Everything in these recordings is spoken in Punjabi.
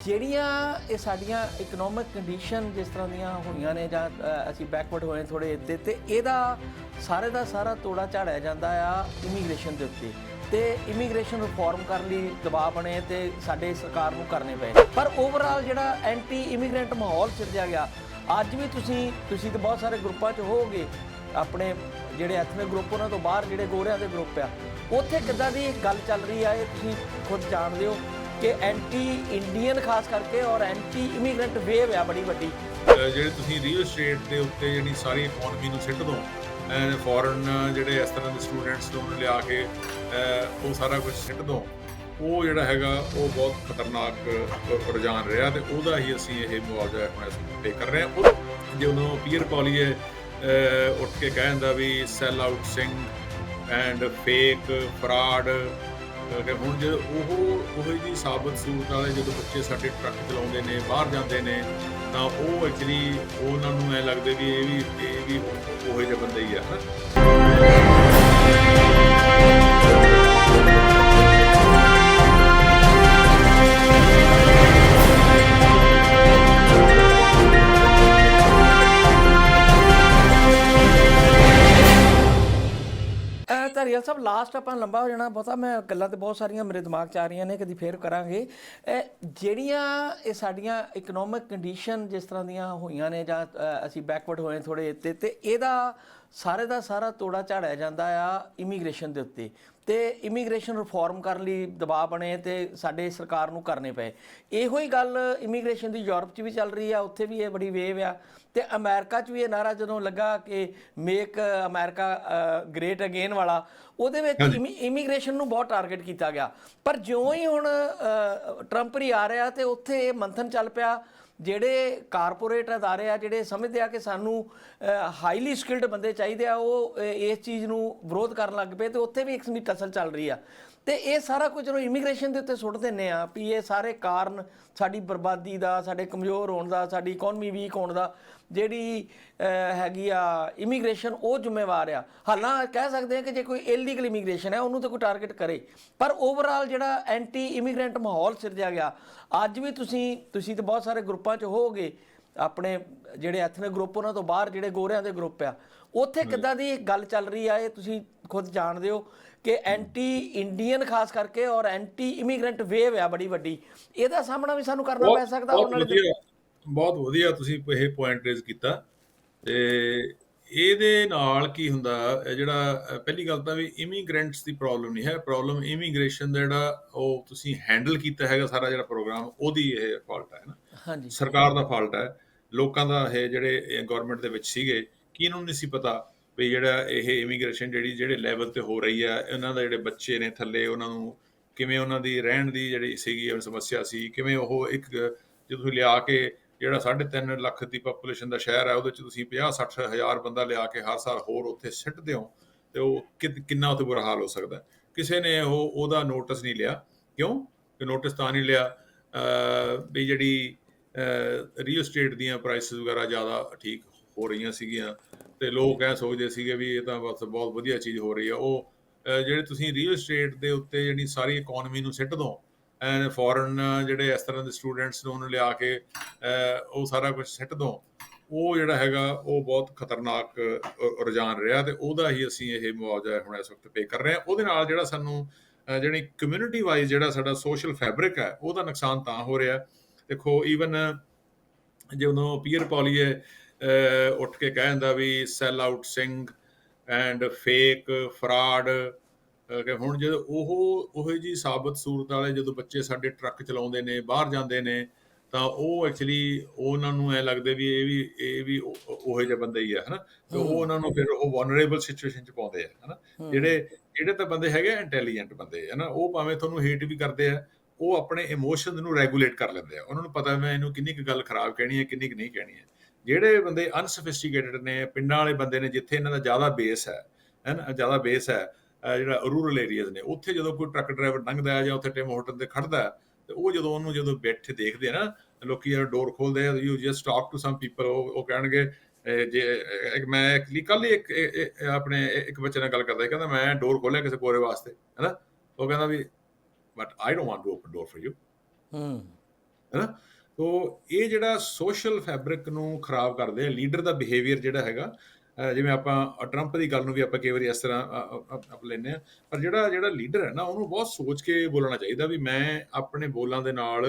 ਜਿਹੜੀਆਂ ਇਹ ਸਾਡੀਆਂ ਇਕਨੋਮਿਕ ਕੰਡੀਸ਼ਨ ਜਿਸ ਤਰ੍ਹਾਂ ਦੀਆਂ ਹੋਈਆਂ ਨੇ ਜਾਂ ਅਸੀਂ ਬੈਕਵਰਡ ਹੋਏ ਥੋੜੇ ਇੱਥੇ ਤੇ ਇਹਦਾ ਸਾਰੇ ਦਾ ਸਾਰਾ ਤੋੜਾ ਝਾੜਿਆ ਜਾਂਦਾ ਆ ਇਮੀਗ੍ਰੇਸ਼ਨ ਦੇ ਉੱਤੇ। ਤੇ ਇਮੀਗ੍ਰੇਸ਼ਨ ਰਿਫਾਰਮ ਕਰਨ ਲਈ ਦਬਾਅ ਬਣੇ ਤੇ ਸਾਡੇ ਸਰਕਾਰ ਨੂੰ ਕਰਨੇ ਪਏ। ਪਰ ਓਵਰਆਲ ਜਿਹੜਾ ਐਂਟੀ ਇਮੀਗ੍ਰੈਂਟ ਮਾਹੌਲ ਸਿਰਜਿਆ ਗਿਆ, ਅੱਜ ਵੀ ਤੁਸੀਂ ਤੁਸੀਂ ਤਾਂ ਬਹੁਤ ਸਾਰੇ ਗਰੁੱਪਾਂ 'ਚ ਹੋਵੋਗੇ, ਆਪਣੇ ਜਿਹੜੇ ਐਥਨਿਕ ਗਰੁੱਪ ਉਹਨਾਂ ਤੋਂ ਬਾਹਰ ਜਿਹੜੇ ਗੋਰਿਆਂ ਦੇ ਗਰੁੱਪ ਆ, ਉੱਥੇ ਕਿੱਦਾਂ ਦੀ ਗੱਲ ਚੱਲ ਰਹੀ ਆ, ਇਹ ਤੁਸੀਂ ਖੁਦ ਜਾਣਦੇ ਹੋ। ਕਿ ਐਂਟੀ ਇੰਡੀਅਨ ਖਾਸ ਕਰਕੇ ਔਰ ਐਂਟੀ ਇਮੀਗ੍ਰੈਂਟ ਵੇਵ ਆ ਬੜੀ ਵੱਡੀ। ਅਹ ਜਿਹੜੇ ਤੁਸੀਂ ਰੀਅਲ ਸਟੇਟ ਦੇ ਉੱਤੇ ਜਿਹੜੀ ਸਾਰੀ ਇਕਨੋਮੀ ਨੂੰ ਸਿੱਟ ਦੋ ਐਂਡ ਫੋਰਨ ਜਿਹੜੇ ਇਸ ਤਰ੍ਹਾਂ ਦੇ ਸਟੂਡੈਂਟਸ ਨੂੰ ਲਿਆ ਕੇ ਉਹ ਸਾਰਾ ਕੁਝ ਸਿੱਟ ਦੋ, ਉਹ ਜਿਹੜਾ ਹੈਗਾ, ਉਹ ਬਹੁਤ ਖਤਰਨਾਕ ਰੁਝਾਨ ਰਿਹਾ ਤੇ ਉਹਦਾ ਹੀ ਅਸੀਂ ਇਹ ਮੁਆਵਜ਼ਾ ਹੁਣ ਇਸ ਪੇ ਕਰ ਰਹੇ ਹਾਂ। ਉਹ ਜਦੋਂ ਪੀਅਰ ਪੌਲੀਏ ਉੱਠ ਕੇ ਕਹਿੰਦਾ ਵੀ sell out Singh and fake fraud ਕਿ ਹੁਣ ਜੇ ਉਹ ਉਹ ਜੀ ਸਾਬਤ ਸੂਰਤ ਵਾਲੇ ਜਦੋਂ ਬੱਚੇ ਸਾਡੇ ਟਰੱਕ ਚਲਾਉਂਦੇ ਨੇ, ਬਾਹਰ ਜਾਂਦੇ ਨੇ, ਤਾਂ ਉਹ ਐਕਚੁਅਲੀ ਉਹਨਾਂ ਨੂੰ ਐ ਲੱਗਦੇ ਵੀ ਇਹ ਵੀ ਇਹ ਵੀ ਉਹੋ ਜਿਹੇ ਬੰਦੇ ਹੀ ਆ ਲਾਸਟ ਆਪਾਂ ਲੰਬਾ ਹੋ ਜਾਣਾ, ਬਹੁਤਾ ਮੈਂ ਗੱਲਾਂ ਤੇ ਬਹੁਤ ਸਾਰੀਆਂ ਮੇਰੇ ਦਿਮਾਗ 'ਚ ਆ ਰਹੀਆਂ ਨੇ, ਕਦੀ ਫੇਰ ਕਰਾਂਗੇ। ਅਹ ਜਿਹੜੀਆਂ ਇਹ ਸਾਡੀਆਂ ਇਕਨੋਮਿਕ ਕੰਡੀਸ਼ਨ ਜਿਸ ਤਰ੍ਹਾਂ ਦੀਆਂ ਹੋਈਆਂ ਨੇ ਜਾਂ ਅਸੀਂ ਬੈਕਵਰਡ ਹੋਏ ਥੋੜੇ ਇੱਥੇ ਤੇ ਇਹਦਾ ਸਾਰੇ ਦਾ ਸਾਰਾ ਤੋੜਾ ਝਾੜਿਆ ਜਾਂਦਾ ਆ ਇਮੀਗ੍ਰੇਸ਼ਨ ਦੇ ਉੱਤੇ। ਤੇ ਇਮੀਗ੍ਰੇਸ਼ਨ ਰਿਫਾਰਮ ਕਰਨ ਲਈ ਦਬਾਅ ਬਣੇ ਤੇ ਸਾਡੇ ਸਰਕਾਰ ਨੂੰ ਕਰਨੇ ਪਏ। ਇਹੋ ਹੀ ਗੱਲ ਇਮੀਗ੍ਰੇਸ਼ਨ ਦੀ ਯੂਰਪ 'ਚ ਵੀ ਚੱਲ ਰਹੀ ਆ ਉੱਥੇ ਵੀ ਇਹ ਬੜੀ ਵੇਵ ਆ। ਤੇ ਅਮਰੀਕਾ 'ਚ ਵੀ ਇਹ ਨਾਰਾ ਜਦੋਂ ਲੱਗਾ ਕਿ ਮੇਕ ਅਮਰੀਕਾ ਗ੍ਰੇਟ ਅਗੇਨ ਵਾਲਾ ਉਹਦੇ ਵਿੱਚ ਇਮੀਗ੍ਰੇਸ਼ਨ ਨੂੰ ਬਹੁਤ ਟਾਰਗੇਟ ਕੀਤਾ ਗਿਆ। ਪਰ ਜਿਉਂ ਹੀ ਹੁਣ ਟਰੰਪ ਹੀ ਆ ਰਿਹਾ ਤੇ ਉੱਥੇ ਇਹ ਮੰਥਨ ਚੱਲ ਪਿਆ ਜਿਹੜੇ ਕਾਰਪੋਰੇਟ ਅਦਾਰੇ ਆ, ਜਿਹੜੇ ਸਮਝਦੇ ਆ ਕਿ ਸਾਨੂੰ ਹਾਈਲੀ ਸਕਿਲਡ ਬੰਦੇ ਚਾਹੀਦੇ ਆ, ਉਹ ਇਸ ਚੀਜ਼ ਨੂੰ ਵਿਰੋਧ ਕਰਨ ਲੱਗ ਪਏ ਤੇ ਉੱਥੇ ਵੀ ਇੱਕ ਸਮੀ ਟਸਲ ਚੱਲ ਰਹੀ ਆ। ਤੇ ਇਹ ਸਾਰਾ ਕੁਝ ਜਦੋਂ ਇਮੀਗ੍ਰੇਸ਼ਨ ਦੇ ਉੱਤੇ ਸੁੱਟ ਦਿੰਨੇ ਆ ਵੀ ਇਹ ਸਾਰੇ ਕਾਰਨ ਸਾਡੀ ਬਰਬਾਦੀ ਦਾ ਸਾਡੇ ਕਮਜ਼ੋਰ ਹੋਣ ਦਾ ਸਾਡੀ ਇਕਨੋਮੀ ਵੀਕ ਹੋਣ ਦਾ ਜਿਹੜੀ ਹੈਗੀ ਆ ਇਮੀਗ੍ਰੇਸ਼ਨ ਉਹ ਜ਼ਿੰਮੇਵਾਰ ਆ। ਹਾਲਾਂ ਕਹਿ ਸਕਦੇ ਆ ਕਿ ਜੇ ਕੋਈ ਇਲੀਗਲ ਇਮੀਗ੍ਰੇਸ਼ਨ ਹੈ ਉਹਨੂੰ ਤਾਂ ਕੋਈ ਟਾਰਗੇਟ ਕਰੇ। ਪਰ ਓਵਰਆਲ ਜਿਹੜਾ ਐਂਟੀ ਇਮੀਗ੍ਰੈਂਟ ਮਾਹੌਲ ਸਿਰਜਿਆ ਗਿਆ ਅੱਜ ਵੀ ਤੁਸੀਂ ਤੁਸੀਂ ਤਾਂ ਬਹੁਤ ਸਾਰੇ ਗਰੁੱਪਾਂ 'ਚ ਹੋਵੋਗੇ ਆਪਣੇ ਜਿਹੜੇ ਐਥਨਿਕ ਗਰੁੱਪ ਉਹਨਾਂ ਤੋਂ ਬਾਹਰ ਜਿਹੜੇ ਗੋਰਿਆਂ ਦੇ ਗਰੁੱਪ ਆ ਉੱਥੇ ਕਿੱਦਾਂ ਦੀ ਗੱਲ ਚੱਲ ਰਹੀ ਆ ਇਹ ਤੁਸੀਂ ਖੁਦ ਜਾਣਦੇ ਹੋ ਕਿ ਐਂਟੀ ਇੰਡੀਅਨ ਖਾਸ ਕਰਕੇ ਔਰ ਐਂਟੀ ਇਮੀਗ੍ਰੈਂਟ ਵੇਵ ਆ ਬੜੀ ਵੱਡੀ। ਇਹਦਾ ਸਾਹਮਣਾ ਵੀ ਸਾਨੂੰ ਕਰਨਾ ਪੈ ਸਕਦਾ ਵਾਲੇ ਵਧੀਆ ਬਹੁਤ ਵਧੀਆ ਤੁਸੀਂ ਇਹ ਪੁਆਇੰਟ ਰੇਜ਼ ਕੀਤਾ। ਤੇ ਇਹਦੇ ਨਾਲ ਕੀ ਹੁੰਦਾ ਜਿਹੜਾ ਪਹਿਲੀ ਗੱਲ ਤਾਂ ਵੀ ਇਮੀਗ੍ਰੈਂਟਸ ਦੀ ਪ੍ਰੋਬਲਮ ਨਹੀਂ ਹੈ। ਪ੍ਰੋਬਲਮ ਇਮੀਗ੍ਰੇਸ਼ਨ ਦਾ ਜਿਹੜਾ ਉਹ ਤੁਸੀਂ ਹੈਂਡਲ ਕੀਤਾ ਹੈਗਾ ਸਾਰਾ ਜਿਹੜਾ ਪ੍ਰੋਗਰਾਮ ਉਹਦੀ ਇਹ ਫਾਲਟ ਹੈ ਨਾ। ਹਾਂਜੀ। ਸਰਕਾਰ ਦਾ ਫਾਲਟ ਹੈ। ਲੋਕਾਂ ਦਾ ਇਹ ਜਿਹੜੇ ਗਵਰਨਮੈਂਟ ਦੇ ਵਿੱਚ ਸੀਗੇ ਕੀ ਇਹਨਾਂ ਨੂੰ ਨਹੀਂ ਸੀ ਪਤਾ ਵੀ ਜਿਹੜਾ ਇਹ ਇਮੀਗ੍ਰੇਸ਼ਨ ਜਿਹੜੀ, ਜਿਹੜੇ ਲੈਵਲ ਤੇ ਹੋ ਰਹੀ ਹੈ ਇਹਨਾਂ ਦਾ ਜਿਹੜੇ ਬੱਚੇ ਨੇ ਥੱਲੇ, ਉਹਨਾਂ ਨੂੰ ਕਿਵੇਂ ਉਹਨਾਂ ਦੀ ਰਹਿਣ ਦੀ ਜਿਹੜੀ ਸੀਗੀ ਸਮੱਸਿਆ ਸੀ, ਕਿਵੇਂ ਉਹ ਇੱਕ, ਜੇ ਤੁਸੀਂ ਲਿਆ ਕੇ ਜਿਹੜਾ 3.5 ਲੱਖ ਦੀ ਪੋਪੂਲੇਸ਼ਨ ਦਾ ਸ਼ਹਿਰ ਹੈ ਉਹਦੇ ਚ ਤੁਸੀਂ 50 60 ਹਜ਼ਾਰ ਬੰਦਾ ਲਿਆ ਕੇ ਹਰ ਸਾਲ ਹੋਰ ਉੱਥੇ ਸਿੱਟਦੇ ਹੋ, ਤੇ ਉਹ ਕਿ- ਕਿੰਨਾ ਉੱਥੇ ਬੁਰਾ ਹਾਲ ਹੋ ਸਕਦਾ। ਕਿਸੇ ਨੇ ਉਹ, ਉਹਦਾ ਨੋਟਿਸ ਨਹੀਂ ਲਿਆ। ਕਿਉਂ? ਕਿ ਨੋਟਿਸ ਤਾਂ ਨਹੀਂ ਲਿਆ ਵੀ ਜਿਹੜੀ ਰੀਅਲ ਸਟੇਟ ਦੀਆਂ ਪ੍ਰਾਈਸਸ ਵਗੈਰਾ ਜ਼ਿਆਦਾ ਠੀਕ ਹੋ ਰਹੀਆਂ ਸੀਗੀਆਂ ਤੇ ਲੋਕ ਐ ਸੋਚਦੇ ਸੀਗੇ ਵੀ ਇਹ ਤਾਂ ਬਸ ਬਹੁਤ ਵਧੀਆ ਚੀਜ਼ ਹੋ ਰਹੀ ਆ। ਉਹ ਅਹ ਜਿਹੜੇ ਤੁਸੀਂ ਰੀਅਲ ਸਟੇਟ ਦੇ ਉੱਤੇ ਜਿਹੜੀ ਸਾਰੀ ਇਕਨੋਮੀ ਨੂੰ ਸਿੱਟ ਦੋ ਐਂਡ ਫੋਰਨ ਜਿਹੜੇ ਇਸ ਤਰ੍ਹਾਂ ਦੇ ਸਟੂਡੈਂਟਸ ਨੂੰ ਉਹਨੂੰ ਲਿਆ ਕੇ ਉਹ ਸਾਰਾ ਕੁਝ ਸਿੱਟ ਦੋ, ਉਹ ਜਿਹੜਾ ਹੈਗਾ ਉਹ ਬਹੁਤ ਖਤਰਨਾਕ ਰੁਝਾਨ ਰਿਹਾ ਤੇ ਉਹਦਾ ਹੀ ਅਸੀਂ ਇਹ ਮੁਆਵਜ਼ਾ ਹੁਣ ਇਸ ਵਕਤ ਪੇ ਕਰ ਰਹੇ ਹਾਂ। ਉਹਦੇ ਨਾਲ ਜਿਹੜਾ ਸਾਨੂੰ ਜਿਹੜੀ ਕਮਿਊਨਿਟੀ ਵਾਈਜ਼ ਜਿਹੜਾ ਸਾਡਾ ਸੋਸ਼ਲ ਫੈਬਰਿਕ ਹੈ, ਉਹਦਾ ਨੁਕਸਾਨ ਤਾਂ ਹੋ ਰਿਹਾ। ਦੇਖੋ ਈਵਨ ਜਦੋਂ ਪੀਅਰ ਪੌਲੀਏ ਉੱਠ ਕੇ ਕਹਿੰਦਾ ਵੀ sell out Singh and fake fraud ਕਿ ਹੁਣ ਜਦੋਂ ਉਹ ਉਹੋ ਜੀ ਸਾਬਤ ਸੂਰਤ ਵਾਲੇ ਜਦੋਂ ਬੱਚੇ ਸਾਡੇ ਟਰੱਕ ਚਲਾਉਂਦੇ ਨੇ ਬਾਹਰ ਜਾਂਦੇ ਨੇ ਤਾਂ ਉਹ ਐਕਚੁਅਲੀ ਉਹਨਾਂ ਨੂੰ ਐ ਲੱਗਦੇ ਵੀ ਇਹ ਵੀ ਇਹ ਵੀ ਉਹ- ਉਹੋ ਜਿਹੇ ਬੰਦੇ ਹੀ ਆ ਹਨਾ? ਤੇ ਉਹ ਉਹਨਾਂ ਨੂੰ ਫਿਰ ਉਹ ਵਨਰੇਬਲ ਸਿਚੁਏਸ਼ਨ ਚ ਪਾਉਂਦੇ ਆ ਹਨਾ? ਜਿਹੜੇ ਜਿਹੜੇ ਤਾਂ ਬੰਦੇ ਹੈਗੇ ਇੰਟੈਲੀਜੈਂਟ ਬੰਦੇ ਹਨਾ? ਉਹ ਭਾਵੇਂ ਤੁਹਾਨੂੰ ਹੇਟ ਵੀ ਕਰਦੇ ਆ ਉਹ ਆਪਣੇ ਇਮੋਸ਼ਨਸ ਨੂੰ ਰੈਗੂਲੇਟ ਕਰ ਲੈਂਦੇ ਆ। ਉਹਨਾਂ ਨੂੰ ਪਤਾ ਮੈਂ ਇਹਨੂੰ ਕਿੰਨੀ ਕੁ ਗੱਲ ਖਰਾਬ ਕਹਿਣੀ ਹੈ ਕਿੰਨੀ ਕੁ ਨਹੀਂ ਕਹਿਣੀ ਹੈ। ਜਿਹੜੇ ਬੰਦੇ ਅਨਸੋਫਿਸਟੀਕੇਟਡ ਨੇ ਪਿੰਡਾਂ ਵਾਲੇ ਬੰਦੇ ਨੇ ਜਿੱਥੇ ਇਹਨਾਂ ਦਾ ਜ਼ਿਆਦਾ ਬੇਸ ਹੈ ਹੈਨਾ ਜ਼ਿਆਦਾ ਬੇਸ ਹੈ ਜਿਹੜਾ ਰੂਰਲ ਏਰੀਆਜ਼ ਨੇ ਉੱਥੇ ਜਦੋਂ ਕੋਈ ਟਰੱਕ ਡਰਾਈਵਰ ਲੰਘਦਾ ਹੈ ਜਾਂ ਉੱਥੇ ਟਿਮ ਹੋਟਲ ਤੇ ਖੜਦਾ ਹੈ ਤੇ ਉਹ ਜਦੋਂ ਉਹਨੂੰ ਜਦੋਂ ਬੈਠੇ ਦੇਖਦੇ ਆ ਨਾ ਲੋਕੀ ਯਾਰ ਡੋਰ ਖੋਲਦੇ ਆ you just talk to some people ਉਹ ਕਹਿਣਗੇ ਜੇ ਇੱਕ ਮੈਂ ਕੱਲ ਹੀ ਇੱਕ ਆਪਣੇ ਇੱਕ ਬੱਚੇ ਨਾਲ ਗੱਲ ਕਰਦਾ ਸੀ ਕਹਿੰਦਾ ਮੈਂ ਡੋਰ ਖੋਲਿਆ ਕਿਸੇ ਕੋਰੇ ਵਾਸਤੇ ਹੈਨਾ ਉਹ ਕਹਿੰਦਾ ਵੀ but I don't want to open door for you ਹੂੰ। ਹੈਨਾ ਸੋ ਇਹ ਜਿਹੜਾ ਸੋਸ਼ਲ ਫੈਬਰਿਕ ਨੂੰ ਖਰਾਬ ਕਰਦੇ ਆ ਲੀਡਰ ਦਾ ਬਿਹੇਵੀਅਰ ਜਿਹੜਾ ਹੈਗਾ ਜਿਵੇਂ ਆਪਾਂ ਟਰੰਪ ਦੀ ਗੱਲ ਨੂੰ ਵੀ ਆਪਾਂ ਕਈ ਵਾਰੀ ਇਸ ਤਰ੍ਹਾਂ ਆਪ ਲੈਨੇ ਆ ਪਰ ਜਿਹੜਾ ਜਿਹੜਾ ਲੀਡਰ ਹੈ ਨਾ ਉਹਨੂੰ ਬਹੁਤ ਸੋਚ ਕੇ ਬੋਲਣਾ ਚਾਹੀਦਾ ਵੀ ਮੈਂ ਆਪਣੇ ਬੋਲਾਂ ਦੇ ਨਾਲ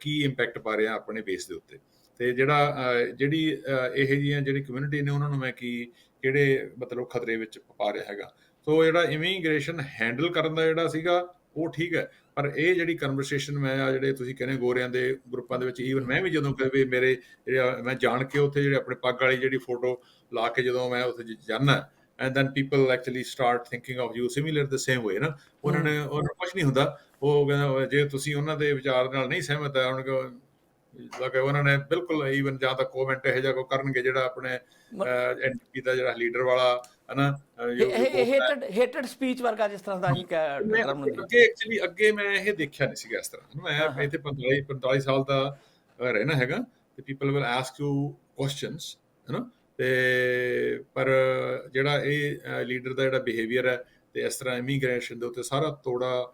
ਕੀ ਇੰਪੈਕਟ ਪਾ ਰਿਹਾ ਆਪਣੇ ਬੇਸ ਦੇ ਉੱਤੇ। ਤੇ ਜਿਹੜਾ ਜਿਹੜੀ ਅਹ, ਇਹ ਜੀਆਂ ਜਿਹੜੀ ਕਮਿਊਨਿਟੀ ਨੇ ਉਹਨਾਂ ਨੂੰ ਮੈਂ ਕੀ ਕਿਹੜੇ ਮਤਲਬ ਖਤਰੇ ਵਿੱਚ ਪਾ ਰਿਹਾ ਹੈਗਾ। ਸੋ ਜਿਹੜਾ ਇਮੀਗ੍ਰੇਸ਼ਨ ਹੈਂਡਲ ਕਰਨ ਦਾ ਜਿਹੜਾ ਸੀਗਾ ਉਹ ਠੀਕ ਹੈ ਪਰ ਇਹ ਜਿਹੜੀ ਕਨਵਰਸੇਸ਼ਨ ਮੈਂ ਆ ਜਿਹੜੇ ਤੁਸੀਂ ਕਹਿੰਦੇ ਗੋਰਿਆਂ ਦੇ ਗਰੁੱਪਾਂ ਦੇ ਵਿੱਚ ਈਵਨ ਮੈਂ ਵੀ ਜਦੋਂ ਕਦੇ ਮੇਰੇ ਜਿਹੜਾ ਮੈਂ ਜਾਣ ਕੇ ਉੱਥੇ ਜਿਹੜੇ ਆਪਣੇ ਪੱਗ ਵਾਲੀ ਜਿਹੜੀ ਫੋਟੋ ਲਾ ਕੇ ਜਦੋਂ ਮੈਂ ਉੱਥੇ ਜ- ਜਾਂਦਾ and then people actually start thinking of you similar the same way ਨਾ? ਉਹਨਾਂ ਨੇ ਉਹਨਾਂ ਕੁਝ ਨਹੀਂ ਹੁੰਦਾ। ਉਹ ਕਹਿੰਦਾ ਜੇ ਤੁਸੀਂ ਉਹਨਾਂ ਦੇ ਵਿਚਾਰ ਨਾਲ ਨਹੀਂ ਸਹਿਮਤ ਹੈ ਉਹਨਾਂ ਕੋ ਲੱਗੇ ਉਹਨਾਂ ਨੇ ਬਿਲਕੁਲ ਈਵਨ ਜਾਂ ਤਾਂ ਕੋਮੈਂਟ ਇਹ ਜਿਹਾ ਕੋ ਕਰਨਗੇ ਜਿਹੜਾ ਆਪਣੇ ਐਨਪੀ ਦਾ ਜਿਹੜਾ ਲੀਡਰ ਵਾਲਾ ਹਨਾ ਹੇਟਡ ਹੇਟਡ ਸਪੀਚ ਵਰਗਾ ਜਿਸ ਤਰ੍ਹਾਂ ਦਾ ਹੀ ਟਰਮ ਨੂੰ ਅੱਗੇ ਐਕਚੁਅਲੀ ਅੱਗੇ ਮੈਂ ਇਹ ਦੇਖਿਆ ਨਹੀਂ ਸੀਗਾ ਇਸ ਤਰ੍ਹਾਂ ਮੈਂ ਇੱਥੇ 45 45 ਸਾਲ ਦਾ ਰਹਿਣਾ ਹੈਗਾ ਤੇ people will ask you questions ਹੈਨਾ। ਤੇ ਪਰ ਜਿਹੜਾ ਇਹ ਲੀਡਰ ਦਾ ਜਿਹੜਾ ਬਿਹੇਵੀਅਰ ਹੈ ਤੇ ਇਸ ਤਰ੍ਹਾਂ ਇਮੀਗ੍ਰੇਸ਼ਨ ਦੇ ਉੱਤੇ ਸਾਰਾ ਤੋੜਾ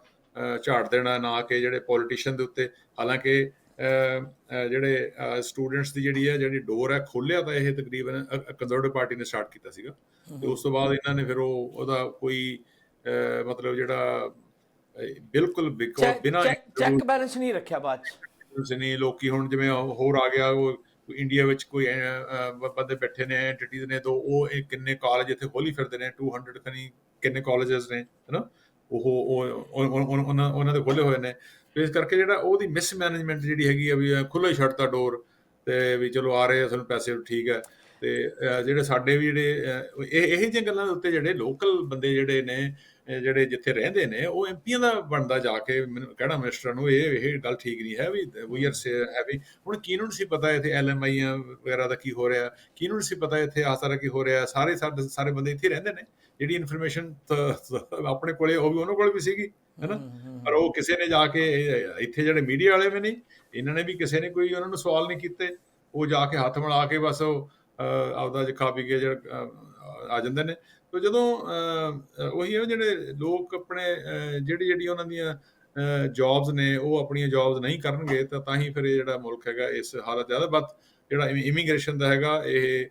ਝਾੜ ਦੇਣਾ ਨਾ ਕਿ ਜਿਹੜੇ ਪੋਲੀਟੀਸ਼ੀਅਨ ਦੇ ਉੱਤੇ ਹਾਲਾਂਕਿ ਜਿਹੜੇ ਸਟੂਡੈਂਟਸ ਦੀ ਜਿਹੜੀ ਹੈ ਜਿਹੜੀ ਡੋਰ ਹੈ ਖੋਲਿਆ ਤਾਂ ਇਹ ਤਕਰੀਬਨ ਕੰਜ਼ਰਵੇਟਿਵ ਪਾਰਟੀ ਨੇ ਸਟਾਰਟ ਕੀਤਾ ਸੀਗਾ। ਤੇ ਉਸ ਤੋਂ ਬਾਅਦ ਇਹਨਾਂ ਨੇ ਫਿਰ ਉਹ ਉਹਦਾ ਕੋਈ ਮਤਲਬ ਜਿਹੜਾ ਬਿਲਕੁਲ ਬਿਕੋ ਬਿਨਾ ਚੈੱਕ ਬੈਲੈਂਸ ਨਹੀਂ ਰੱਖਿਆ ਬਾਅਦ ਚ? ਨਹੀਂ ਲੋਕੀ ਹੁਣ ਜਿਵੇਂ ਹੋਰ ਆ ਗਿਆ ਉਹ ਇੰਡੀਆ ਵਿੱਚ ਕੋਈ ਬੰਦੇ ਬੈਠੇ ਨੇ ਐਂਟੀਟੀਜ਼ ਨੇ ਤੋਂ ਉਹ ਇਹ ਕਿੰਨੇ ਕਾਲਜ ਇੱਥੇ ਖੋਲੀ ਫਿਰਦੇ ਨੇ 200 ਖਨੀ ਕਿੰਨੇ ਕਾਲਜਸ ਨੇ ਹਨਾ? ਉਹ ਉਹ ਉਹ- ਉਹ- ਉਹਨਾਂ ਉਹਨਾਂ ਦੇ ਖੋਲੇ ਹੋਏ ਨੇ। ਇਸ ਕਰਕੇ ਜਿਹੜਾ ਉਹਦੀ ਮਿਸਮੈਨੇਜਮੈਂਟ ਜਿਹੜੀ ਹੈਗੀ ਆ ਵੀ ਖੁੱਲਾ ਹੀ ਛੱਡਤਾ ਡੋਰ ਤੇ ਵੀ ਚਲੋ ਆ ਰਹੇ ਆ, ਸਾਨੂੰ ਪੈਸੇ ਠੀਕ ਹੈ ਤੇ ਜਿਹੜੇ ਸਾਡੇ ਵੀ ਜਿਹੜੇ ਇਹ ਇਹ ਜਿਹੀਆਂ ਗੱਲਾਂ ਦੇ ਉੱਤੇ ਜਿਹੜੇ ਲੋਕਲ ਬੰਦੇ ਜਿਹੜੇ ਨੇ ਜਿਹੜੇ ਜਿੱਥੇ ਰਹਿੰਦੇ ਨੇ, ਉਹ ਐਮਪੀਆਂ ਦਾ ਬਣਦਾ ਜਾ ਕੇ ਮੈਨੂੰ ਕਹਿਣਾ ਮਿਨਿਸਟਰ ਨੂੰ, ਇਹ ਇਹ ਗੱਲ ਠੀਕ ਨਹੀਂ ਹੈ ਵੀ ਵੀ ਆਰ ਹੈਵੀ ਹੁਣ ਕਿਹਨੂੰ ਨਹੀਂ ਸੀ ਪਤਾ ਇੱਥੇ ਐਲਐਮਆਈ ਵਗੈਰਾ ਦਾ ਕੀ ਹੋ ਰਿਹਾ, ਕਿਹਨੂੰ ਨਹੀਂ ਸੀ ਪਤਾ ਇੱਥੇ ਆਹ ਸਾਰਾ ਕੀ ਹੋ ਰਿਹਾ, ਸਾਰੇ ਸਾਡੇ, ਸਾਰੇ ਬੰਦੇ ਇੱਥੇ ਰਹਿੰਦੇ ਨੇ, ਜਿਹੜੀ ਇਨਫੋਰਮੇਸ਼ਨ ਆਪਣੇ ਕੋਲੇ ਉਹ ਵੀ ਉਹਨਾਂ ਕੋਲ ਵੀ ਸੀਗੀ। ਹੈਨਾ ਪਰ ਉਹ ਕਿਸੇ ਨੇ ਜਾ ਕੇ ਇੱਥੇ ਜਿਹੜੇ ਮੀਡੀਆ ਵਾਲੇ ਵੀ ਨਹੀਂ ਇਹਨਾਂ ਨੇ ਵੀ ਕਿਸੇ ਨੇ ਕੋਈ ਉਹਨਾਂ ਨੂੰ ਸਵਾਲ ਨਹੀਂ ਕੀਤੇ। ਉਹ ਜਾ ਕੇ ਹੱਥ ਮਿਲਾ ਕੇ ਬਸ ਉਹ ਆਪਦਾ ਜੇ ਖਾ ਪੀ ਕੇ ਜਿਹੜਾ ਆ ਜਾਂਦੇ ਨੇ। ਤੇ ਜਦੋਂ ਉਹੀ ਹੈ ਜਿਹੜੇ ਲੋਕ ਆਪਣੇ ਜਿਹੜੀ ਜਿਹੜੀ ਉਹਨਾਂ ਦੀਆਂ ਜੌਬਸ ਨੇ ਉਹ ਆਪਣੀਆਂ ਜੌਬਸ ਨਹੀਂ ਕਰਨਗੇ ਤਾਂ ਤਾਂ ਹੀ ਫਿਰ ਇਹ ਜਿਹੜਾ ਮੁਲਕ ਹੈਗਾ ਇਸ ਹਾਲਤ ਜ਼ਿਆਦਾ ਬਤ ਜਿਹੜਾ ਇਮੀਗ੍ਰੇਸ਼ਨ ਦਾ ਹੈਗਾ ਇਹ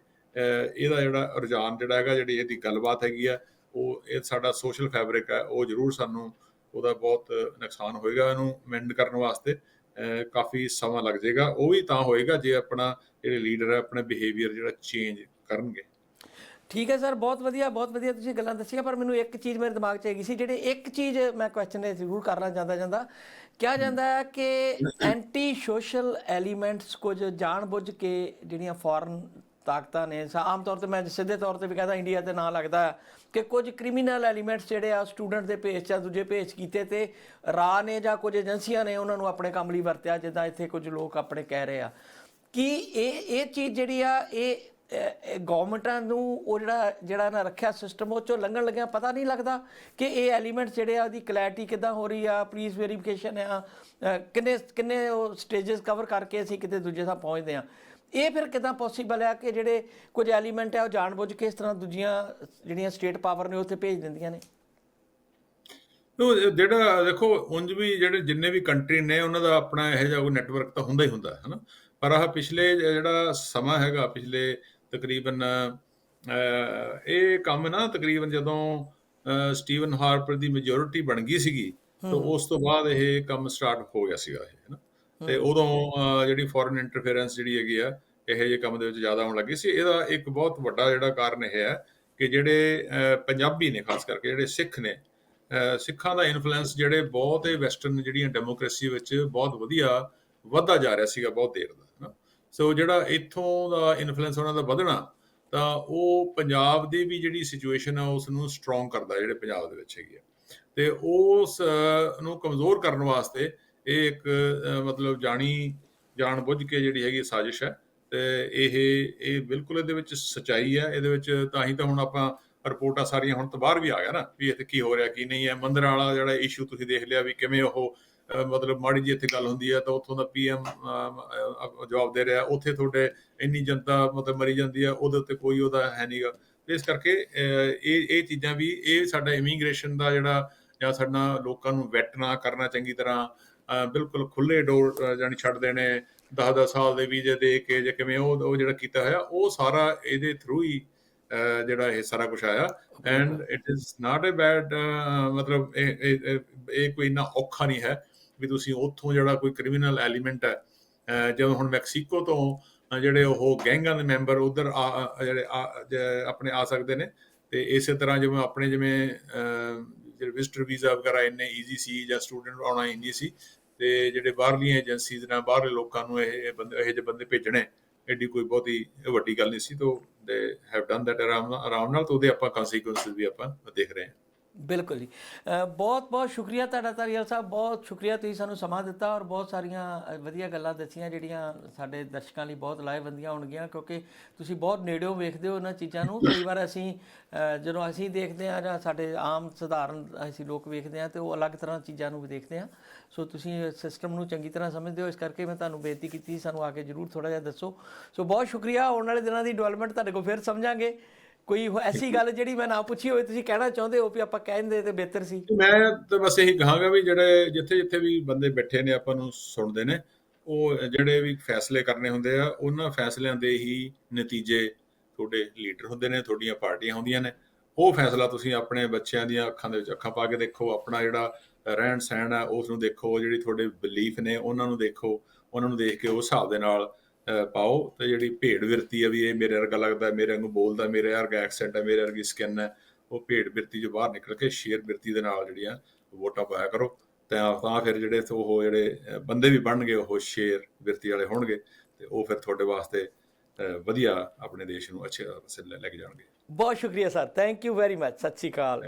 ਇਹਦਾ ਜਿਹੜਾ ਰੁਝਾਨ ਜਿਹੜਾ ਹੈਗਾ ਜਿਹੜੀ ਇਹਦੀ ਗੱਲਬਾਤ ਹੈਗੀ ਆ ਉਹ ਇਹ ਸਾਡਾ ਸੋਸ਼ਲ ਫੈਬਰਿਕ ਹੈ ਉਹ ਜ਼ਰੂਰ ਸਾਨੂੰ ਉਹਦਾ ਬਹੁਤ ਨੁਕਸਾਨ ਹੋਏਗਾ ਇਹਨੂੰ ਮੈਂਡ ਕਰਨ ਵਾਸਤੇ ਕਾਫੀ ਸਮਾਂ ਲੱਗ ਜਾਏਗਾ। ਉਹ ਵੀ ਤਾਂ ਹੋਏਗਾ ਜੇ ਆਪਣਾ ਜਿਹੜੇ ਲੀਡਰ ਹੈ ਆਪਣਾ ਬਿਹੇਵੀਅਰ ਜਿਹੜਾ ਚੇਂਜ ਕਰਨਗੇ। ਠੀਕ ਹੈ ਸਰ ਬਹੁਤ ਵਧੀਆ ਬਹੁਤ ਵਧੀਆ ਤੁਸੀਂ ਗੱਲਾਂ ਦੱਸੀਆਂ ਪਰ ਮੈਨੂੰ ਇੱਕ ਚੀਜ਼ ਮੇਰੇ ਦਿਮਾਗ 'ਚ ਹੈਗੀ ਸੀ ਜਿਹੜੇ ਇੱਕ ਚੀਜ਼ ਮੈਂ ਕੁਐਸਚਨ ਇਹ ਜ਼ਰੂਰ ਕਰਨਾ ਚਾਹੁੰਦਾ ਜਾਂਦਾ। ਕਿਹਾ ਜਾਂਦਾ ਹੈ ਕਿ ਐਂਟੀ ਸੋਸ਼ਲ ਐਲੀਮੈਂਟਸ ਕੁਝ ਜਾਣਬੁੱਝ ਕੇ ਜਿਹੜੀਆਂ ਫੋਰਨ ਤਾਕਤਾਂ ਨੇ। ਸਾ- ਆਮ ਤੌਰ ਤੇ ਮੈਂ ਸਿੱਧੇ ਤੌਰ ਤੇ ਵੀ ਕਹਦਾ ਇੰਡੀਆ ਤੇ ਨਾਂ ਲੱਗਦਾ ਕਿ ਕੁਝ ਕ੍ਰਿਮੀਨਲ ਐਲੀਮੈਂਟਸ ਜਿਹੜੇ ਆ ਸਟੂਡੈਂਟ ਦੇ ਭੇਜ ਜਾਂ ਦੂਜੇ ਭੇਜ ਕੀਤੇ ਤੇ ਰਾ ਨੇ ਜਾਂ ਕੁਝ ਏਜੰਸੀਆਂ ਨੇ ਉਹਨਾਂ ਨੂੰ ਆਪਣੇ ਕੰਮ ਲਈ ਵਰਤਿਆ, ਜਿੱਦਾਂ ਇੱਥੇ ਕੁਝ ਲੋਕ ਆਪਣੇ ਕਹਿ ਰਹੇ ਆ। ਕਿ ਇਹ ਇਹ ਚੀਜ਼ ਜਿਹੜੀ ਆ, ਇਹ ਗਵਰਨਮੈਂਟਾਂ ਨੂੰ ਉਹ ਜਿਹੜਾ ਜਿਹੜਾ ਨਾ ਰੱਖਿਆ ਸਿਸਟਮ ਉਹ ਚੋਂ ਲੰਘਣ ਲੱਗਿਆ ਪਤਾ ਨਹੀਂ ਲੱਗਦਾ ਕਿ ਇਹ ਐਲੀਮੈਂਟ ਜਿਹੜੇ ਆ, ਉਹਦੀ ਕਲੈਰਿਟੀ ਕਿੱਦਾਂ ਹੋ ਰਹੀ ਆ ਪੁਲਿਸ ਵੈਰੀਫਿਕੇਸ਼ਨ ਆ। ਕਿੰਨੇ ਕਿੰਨੇ ਉਹ ਸਟੇजेस ਕਵਰ ਕਰਕੇ ਅਸੀਂ ਕਿਤੇ ਦੂਜੇ ਥਾਂ ਪਹੁੰਚਦੇ ਆ ਇਹ ਫਿਰ ਕਿਦਾਂ ਪੋਸੀਬਲ ਆ ਕਿ ਜਿਹੜੇ ਕੁਝ ਐਲੀਮੈਂਟ ਆ ਉਹ ਜਾਣਬੁੱਝ ਕੇ ਇਸ ਤਰ੍ਹਾਂ ਦੂਜੀਆਂ ਜਿਹੜੀਆਂ ਸਟੇਟ ਪਾਵਰ ਨੇ ਉੱਥੇ ਭੇਜ ਦਿੰਦੀਆਂ ਨੇ? ਉਹ ਜਿਹੜਾ ਦੇਖੋ ਉਂਝ ਵੀ ਜਿਹੜੇ ਜਿੰਨੇ ਵੀ ਕੰਟਰੀ ਨੇ ਉਹਨਾਂ ਦਾ ਆਪਣਾ ਇਹੋ ਜਿਹਾ ਕੋਈ ਨੈਟਵਰਕ ਤਾਂ ਹੁੰਦਾ ਹੀ ਹੁੰਦਾ ਹੈ ਹਨਾ? ਪਰ ਆਹ ਪਿਛਲੇ ਜਿਹੜਾ ਸਮਾਂ ਹੈਗਾ ਪਿਛਲੇ ਤਕਰੀਬਨ ਇਹ ਕੰਮ ਨਾ ਤਕਰੀਬਨ ਜਦੋਂ ਸਟੀਵਨ ਹਾਰਪਰ ਦੀ ਮੈਜੋਰਿਟੀ ਬਣ ਗਈ ਸੀਗੀ ਤਾਂ ਉਸ ਤੋਂ ਬਾਅਦ ਇਹ ਕੰਮ ਸਟਾਰਟ ਹੋ ਗਿਆ ਸੀਗਾ ਇਹ ਹਨਾ? ਤੇ ਉਦੋਂ ਜਿਹੜੀ ਫੋਰਨ ਇੰਟਰਫੇਰੈਂਸ ਜਿਹੜੀ ਹੈਗੀ ਆ ਇਹੋ ਜਿਹੇ ਕੰਮ ਦੇ ਵਿੱਚ ਜ਼ਿਆਦਾ ਆਉਣ ਲੱਗੀ ਸੀ। ਇਹਦਾ ਇੱਕ ਬਹੁਤ ਵੱਡਾ ਜਿਹੜਾ ਕਾਰਨ ਇਹ ਹੈ ਕਿ ਜਿਹੜੇ ਪੰਜਾਬੀ ਨੇ ਖਾਸ ਕਰਕੇ ਜਿਹੜੇ ਸਿੱਖ ਨੇ ਸਿੱਖਾਂ ਦਾ ਇਨਫਲੂਐਂਸ ਜਿਹੜੇ ਬਹੁਤ ਹੀ ਵੈਸਟਰਨ ਜਿਹੜੀਆਂ ਡੈਮੋਕ੍ਰੇਸੀ ਵਿੱਚ ਬਹੁਤ ਵਧੀਆ ਵੱਧਦਾ ਜਾ ਰਿਹਾ ਸੀਗਾ ਬਹੁਤ ਦੇਰ ਦਾ ਹਨਾ। ਸੋ ਜਿਹੜਾ ਇੱਥੋਂ ਦਾ ਇਨਫਲੂਐਂਸ ਉਹਨਾਂ ਦਾ ਵਧਣਾ ਤਾਂ ਉਹ ਪੰਜਾਬ ਦੀ ਵੀ ਜਿਹੜੀ ਸਿਚੁਏਸ਼ਨ ਆ ਉਸ ਨੂੰ ਸਟਰੋਂਗ ਕਰਦਾ ਜਿਹੜੇ ਪੰਜਾਬ ਦੇ ਵਿੱਚ ਹੈਗੀ ਆ। ਤੇ ਉਸ ਨੂੰ ਕਮਜ਼ੋਰ ਕਰਨ ਵਾਸਤੇ ਇਹ ਇੱਕ ਮਤਲਬ ਜਾਣੀ ਜਾਣ ਬੁੱਝ ਕੇ ਜਿਹੜੀ ਹੈਗੀ ਸਾਜ਼ਿਸ਼ ਹੈ ਤੇ ਇਹ ਇਹ ਬਿਲਕੁਲ ਇਹਦੇ ਵਿੱਚ ਸਚਾਈ ਹੈ। ਇਹਦੇ ਵਿੱਚ ਤਾਂ ਹੀ ਤਾਂ ਹੁਣ ਆਪਾਂ ਰਿਪੋਰਟਾਂ ਸਾਰੀਆਂ ਹੁਣ ਤਾਂ ਬਾਹਰ ਵੀ ਆ ਗਿਆ ਨਾ ਵੀ ਇੱਥੇ ਕੀ ਹੋ ਰਿਹਾ, ਕੀ ਨਹੀਂ ਹੈ। ਮੰਦਰਾਂ ਵਾਲਾ ਜਿਹੜਾ ਇਸ਼ੂ ਤੁਸੀਂ ਦੇਖ ਲਿਆ ਵੀ ਕਿਵੇਂ ਉਹ ਮਤਲਬ ਮਾੜੀ ਜੀ ਇੱਥੇ ਗੱਲ ਹੁੰਦੀ ਹੈ ਤਾਂ ਉੱਥੋਂ ਦਾ ਪੀਐਮ ਜਵਾਬ ਦੇ ਰਿਹਾ। ਉੱਥੇ ਤੁਹਾਡੇ ਇੰਨੀ ਜਨਤਾ ਮਤਲਬ ਮਰੀ ਜਾਂਦੀ ਹੈ, ਉਹਦੇ ਉੱਤੇ ਕੋਈ ਉਹਦਾ ਹੈ ਨਹੀਂਗਾ ਇਸ ਕਰਕੇ ਇਹ ਇਹ ਚੀਜ਼ਾਂ ਵੀ, ਇਹ ਸਾਡਾ ਇਮੀਗ੍ਰੇਸ਼ਨ ਦਾ ਜਿਹੜਾ ਜਾਂ ਸਾਡਾ ਲੋਕਾਂ ਨੂੰ ਵੈਟ ਨਾ ਕਰਨਾ ਚੰਗੀ ਤਰ੍ਹਾਂ ਬਿਲਕੁਲ ਖੁੱਲੇ ਡੋਰ ਜਾਨੀ ਛੱਡ ਦੇਣੇ 10-10 ਸਾਲ ਦੇ ਵੀਜ਼ੇ ਦੇ ਕੇ ਜਾਂ ਕਿਵੇਂ ਉਹ ਉਹ ਜਿਹੜਾ ਕੀਤਾ ਹੋਇਆ ਉਹ ਸਾਰਾ ਇਹਦੇ ਥਰੂ ਹੀ ਜਿਹੜਾ ਇਹ ਸਾਰਾ ਕੁਝ ਆਇਆ। And it is not a bad ਮਤਲਬ ਇਹ ਕੋਈ ਇੰਨਾ ਔਖਾ ਨਹੀਂ ਹੈ ਵੀ ਤੁਸੀਂ ਉੱਥੋਂ ਜਿਹੜਾ ਕੋਈ ਕ੍ਰਿਮੀਨਲ ਐਲੀਮੈਂਟ ਹੈ ਜਦੋਂ ਹੁਣ ਮੈਕਸੀਕੋ ਤੋਂ ਜਿਹੜੇ ਉਹ ਗੈਂਗਾਂ ਦੇ ਮੈਂਬਰ ਉਧਰ ਜਿਹੜੇ ਆਪਣੇ ਆ ਸਕਦੇ ਨੇ ਤੇ ਇਸੇ ਤਰ੍ਹਾਂ ਜਿਵੇਂ ਆਪਣੇ ਜਿਵੇਂ ਵਿਜ਼ਟਰ ਵੀਜ਼ਾ ਵਗੈਰਾ ਇੰਨੇ ਈਜ਼ੀ ਸੀ ਜਾਂ ਸਟੂਡੈਂਟ ਆਉਣਾ ਇੰਨੀ ਸੀ, ਤੇ ਜਿਹੜੇ ਬਾਹਰਲੀਆਂ ਏਜੰਸੀਜ਼ ਨਾਲ ਬਾਹਰਲੇ ਲੋਕਾਂ ਨੂੰ ਇਹ ਬੰਦੇ, ਇਹੋ ਜਿਹੇ ਬੰਦੇ ਭੇਜਣੇ, ਐਡੀ ਕੋਈ ਬਹੁਤੀ ਵੱਡੀ ਗੱਲ ਨਹੀਂ ਸੀ, ਤੋਂ ਦੇ ਹੈਵ ਡਨ ਦੈਟ ਆਰਾਮ ਨਾਲ ਆਰਾਮ ਨਾਲ, ਤਾਂ ਉਹਦੇ ਆਪਾਂ ਕਨਸੀਕੁਐਂਸਸ ਵੀ ਆਪਾਂ ਦੇਖ ਰਹੇ ਹਾਂ। ਬਿਲਕੁਲ ਜੀ। ਬਹੁਤ ਬਹੁਤ ਸ਼ੁਕਰੀਆ ਤੁਹਾਡਾ ਧਾਰੀਵਾਲ ਸਾਹਿਬ ਬਹੁਤ ਸ਼ੁਕਰੀਆ ਤੁਸੀਂ ਸਾਨੂੰ ਸਮਾਂ ਦਿੱਤਾ ਔਰ ਬਹੁਤ ਸਾਰੀਆਂ ਵਧੀਆ ਗੱਲਾਂ ਦੱਸੀਆਂ ਜਿਹੜੀਆਂ ਸਾਡੇ ਦਰਸ਼ਕਾਂ ਲਈ ਬਹੁਤ ਲਾਹੇਵੰਦੀਆਂ ਹੋਣਗੀਆਂ ਕਿਉਂਕਿ ਤੁਸੀਂ ਬਹੁਤ ਨੇੜਿਓਂ ਵੇਖਦੇ ਹੋ ਉਹਨਾਂ ਚੀਜ਼ਾਂ ਨੂੰ। ਕਈ ਵਾਰ ਅਸੀਂ ਜਦੋਂ ਅਸੀਂ ਦੇਖਦੇ ਹਾਂ ਜਾਂ ਸਾਡੇ ਆਮ ਸਧਾਰਨ ਅਸੀਂ ਲੋਕ ਵੇਖਦੇ ਹਾਂ ਤੇ ਉਹ ਅਲੱਗ ਤਰ੍ਹਾਂ ਚੀਜ਼ਾਂ ਨੂੰ ਵੀ ਦੇਖਦੇ ਹਾਂ। ਸੋ ਤੁਸੀਂ ਸਿਸਟਮ ਨੂੰ ਚੰਗੀ ਤਰ੍ਹਾਂ ਸਮਝਦੇ ਹੋ। ਇਸ ਕਰਕੇ ਮੈਂ ਤੁਹਾਨੂੰ ਬੇਨਤੀ ਕੀਤੀ ਸੀ, ਸਾਨੂੰ ਆ ਕੇ ਜਰੂਰ ਥੋੜਾ ਜਿਹਾ ਦੱਸੋ। ਸੋ ਬਹੁਤ ਸ਼ੁਕਰੀਆ। ਆਉਣ ਵਾਲੇ ਦਿਨਾਂ ਦੀ ਡਿਵੈਲਪਮੈਂਟ ਤੁਹਾਡੇ ਕੋਲ ਫਿਰ ਸਮਝਾਂਗੇ। ਕੋਈ ਐਸੀ ਗੱਲ ਜਿਹੜੀ ਮੈਂ ਨਾ ਪੁੱਛੀ ਹੋਵੇ ਤੁਸੀਂ ਕਹਿਣਾ ਚਾਹੁੰਦੇ ਹੋ ਵੀ ਆਪਾਂ ਕਹਿੰਦੇ ਤੇ ਬਿਹਤਰ ਸੀ? ਮੈਂ ਤਾਂ ਬਸ ਇਹੀ ਕਹਾਂਗਾ ਵੀ ਜਿਹੜੇ ਜਿੱਥੇ ਜਿੱਥੇ ਵੀ ਬੰਦੇ ਬੈਠੇ ਨੇ ਆਪਾਂ ਨੂੰ ਸੁਣਦੇ ਨੇ ਉਹ ਜਿਹੜੇ ਵੀ ਫੈਸਲੇ ਕਰਨੇ ਹੁੰਦੇ ਆ ਉਹਨਾਂ ਫੈਸਲਿਆਂ ਦੇ ਹੀ ਨਤੀਜੇ ਤੁਹਾਡੇ ਲੀਡਰ ਹੁੰਦੇ ਨੇ ਤੁਹਾਡੀਆਂ ਪਾਰਟੀਆਂ ਹੁੰਦੀਆਂ ਨੇ। ਉਹ ਫੈਸਲਾ ਤੁਸੀਂ ਆਪਣੇ ਬੱਚਿਆਂ ਦੀਆਂ ਅੱਖਾਂ ਦੇ ਵਿੱਚ ਅੱਖਾਂ ਪਾ ਕੇ ਦੇਖੋ ਆਪਣਾ ਜਿਹੜਾ ਰਹਿਣ ਸਹਿਣ ਆ ਉਸ ਨੂੰ ਦੇਖੋ ਜਿਹੜੀ ਤੁਹਾਡੇ ਬਲੀਫ ਨੇ ਉਹਨਾਂ ਨੂੰ ਦੇਖੋ ਉਹਨਾਂ ਨੂੰ ਦੇਖ ਕੇ ਉਸ ਹਿਸਾਬ ਦੇ ਨਾਲ ਪਾਓ ਤੇ ਜਿਹੜੀ ਭੇਡ ਵਿਰਤੀ ਆ ਵੀ ਇਹ ਮੇਰੇ ਵਰਗਾ ਲੱਗਦਾ ਮੇਰੇ ਵਾਂਗੂ ਬੋਲਦਾ ਮੇਰੇ ਵਰਗਾ ਐਕਸੈਂਟ ਹੈ ਮੇਰੇ ਵਰਗੀ ਸਕਿਨ ਹੈ ਉਹ ਭੇਡ ਬਿਰਤੀ ਜੋ ਬਾਹਰ ਨਿਕਲ ਕੇ ਸ਼ੇਰ ਬਿਰਤੀ ਦੇ ਨਾਲ ਜਿਹੜੀਆਂ ਵੋਟਾਂ ਪਾਇਆ ਕਰੋ। ਤਾਂ ਤਾਂ ਫਿਰ ਜਿਹੜੇ ਉਹ ਜਿਹੜੇ ਬੰਦੇ ਵੀ ਬਣਨਗੇ ਉਹ ਸ਼ੇਰ ਬਿਰਤੀ ਵਾਲੇ ਹੋਣਗੇ ਤੇ ਉਹ ਫਿਰ ਤੁਹਾਡੇ ਵਾਸਤੇ ਵਧੀਆ ਆਪਣੇ ਦੇਸ਼ ਨੂੰ ਅੱਛੇ ਰਸਤੇ ਲੈ ਕੇ ਜਾਣਗੇ। ਬਹੁਤ ਸ਼ੁਕਰੀਆ sir. Thank you very much ਸਤਿ ਸ਼੍ਰੀ ਅਕਾਲ।